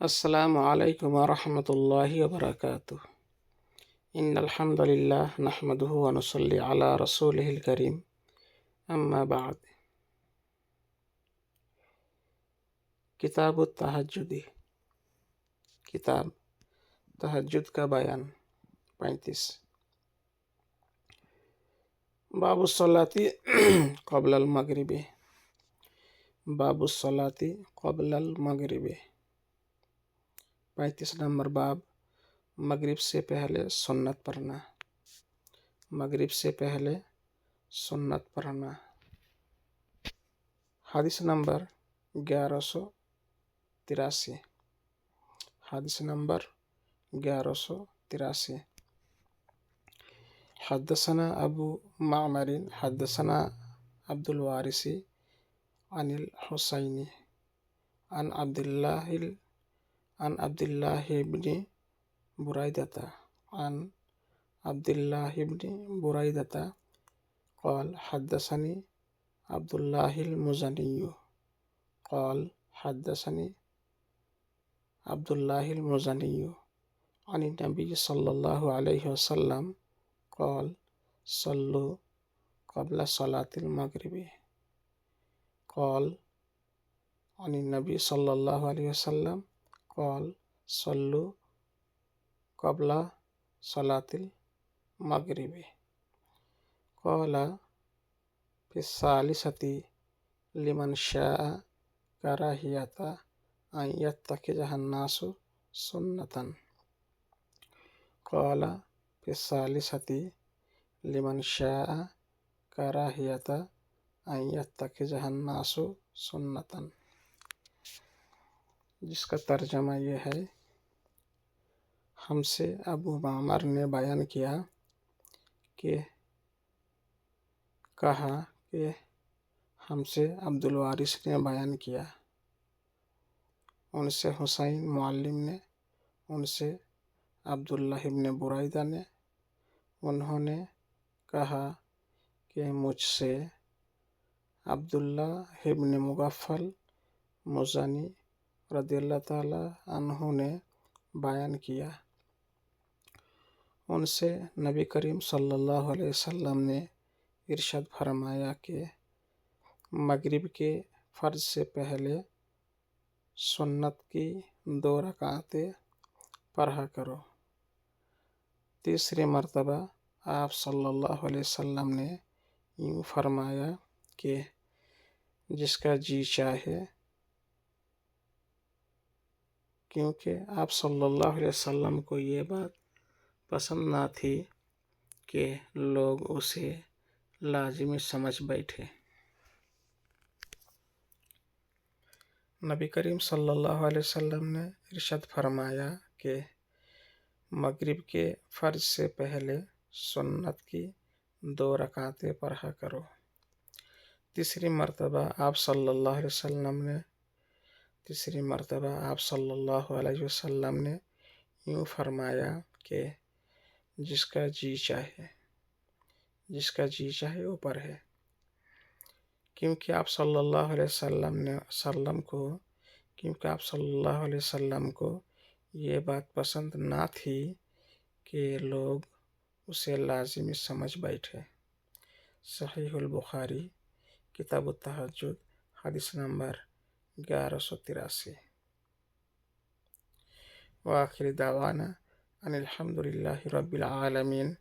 السلام عليكم ورحمة الله وبركاته. إن الحمد لله نحمده ونصلي على رسوله الكريم. أما بعد. كتاب التهجد. كتاب. تهجد كبيان بانتس باب الصلاة قبل المغرب. باب الصلاة قبل المغرب. پینتیس نمبر باب مغرب سے پہلے سنت پڑھنا مغرب سے پہلے سنت پڑھنا حادث نمبر گیارہ سو تراسی حادث نمبر گیارہ سو تراسی حدثنا ابو معمر حدثنا عبد الوارث عن الحسين عن عبد الله عن عبد الله بن بريدة عن عبد الله بن بريدة قال حدثني عبد الله المزني قال حدثني عبد الله المزني عن النبي صلى الله عليه وسلم قال صلوا قبل صلاة المغرب قال عن النبي صلى الله عليه وسلم কল, সল্লু, কবলা, সলাতিল মাগরিবে। কলা, ফিসালিসাতি লিমান শাহ কারাহিয়াতা আইয়াত তাকে জাহান্নাসু সুন্নাতান। কলা, ফিসালিসাতি লিমান শাহ কারাহিয়াতা আইয়াত তাকে জাহান্নাসু সুন্নাতান। جس کا ترجمہ یہ ہے، ہم سے ابو معمر نے بیان کیا کہ، کہا کہ ہم سے عبد الوارث نے بیان کیا۔ ان سے حسین معلم نے، ان سے عبداللہ ابن برائدہ نے۔ انہوں نے کہا کہ مجھ سے عبداللہ ابن مغفل مزنی رضی اللہ تعالیٰ عنہ نے بیان کیا۔ ان سے نبی کریم صلی اللہ علیہ وسلم نے ارشاد فرمایا کہ مغرب کے فرض سے پہلے سنت کی دو رکعتیں پڑھا کرو۔ تیسری مرتبہ آپ صلی اللہ علیہ وسلم نے یوں فرمایا کہ جس کا جی چاہے کیونکہ آپ صلی اللہ علیہ وسلم کو یہ بات پسند نہ تھی کہ لوگ اسے لازمی سمجھ بیٹھے۔ نبی کریم صلی اللہ علیہ وسلم نے ارشاد فرمایا کہ مغرب کے فرض سے پہلے سنت کی دو رکعتیں پڑھا کرو۔ تیسری مرتبہ آپ صلی اللہ علیہ وسلم نے تیسری مرتبہ آپ صلی اللہ علیہ وسلم نے یوں فرمایا کہ جس کا جی چاہے، جس کا جی چاہے اوپر ہے۔ کیونکہ آپ صلی اللہ علیہ وسلم نے، وسلم کو، کیونکہ آپ صلی اللہ علیہ وسلم کو یہ بات پسند نہ تھی کہ لوگ اسے لازمی سمجھ بیٹھے۔ صحیح البخاری، کتاب التحجد، حدیث نمبر گیارہ سو تراسی وآخر دعوانا ان الحمد للہ رب العالمین